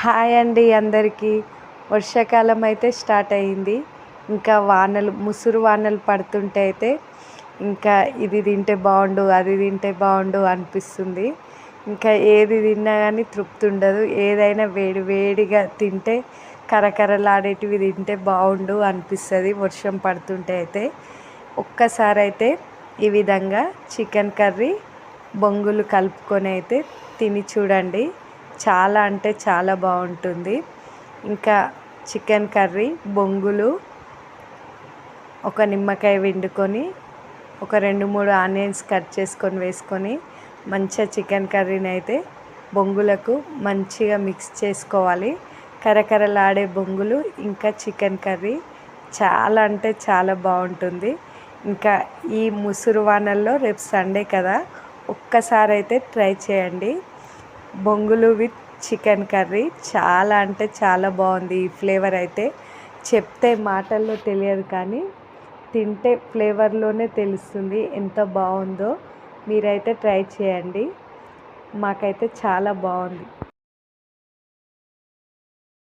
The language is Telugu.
హాయ్ అండి అందరికీ. వర్షాకాలం అయితే స్టార్ట్ అయ్యింది ఇంకా వానలు ముసురు వానలు పడుతుంటే అయితే ఇంకా ఇది తింటే బాగుండు అది తింటే బాగుండు అనిపిస్తుంది. ఇంకా ఏది తిన్నా కానీ తృప్తి ఉండదు. ఏదైనా వేడి వేడిగా తింటే కరకరలాడేటివి తింటే బాగుండు అనిపిస్తుంది వర్షం పడుతుంటే అయితే. ఒక్కసారి అయితే ఈ విధంగా చికెన్ కర్రీ బొంగులు కలుపుకొని అయితే తిని చూడండి. చాలా అంటే చాలా బాగుంటుంది. ఇంకా చికెన్ కర్రీ బొంగులు ఒక నిమ్మకాయ పిండుకొని ఒక రెండు మూడు ఆనియన్స్ కట్ చేసుకొని వేసుకొని మంచిగా చికెన్ కర్రీని అయితే బొంగులకు మంచిగా మిక్స్ చేసుకోవాలి. కరకరలాడే బొంగులు ఇంకా చికెన్ కర్రీ చాలా అంటే చాలా బాగుంటుంది. ఇంకా ఈ ముసురు వానల్లో రేపు సండే కదా ఒక్కసారి అయితే ట్రై చేయండి. బొంగులు విత్ చికెన్ కర్రీ. చాలా అంటే చాలా బాగుంది ఈ ఫ్లేవర్ అయితే. చెప్తే మాటల్లో తెలియదు కానీ తింటే ఫ్లేవర్లోనే తెలుస్తుంది ఎంత బాగుందో. మీరైతే ట్రై చేయండి. మాకైతే చాలా బాగుంది.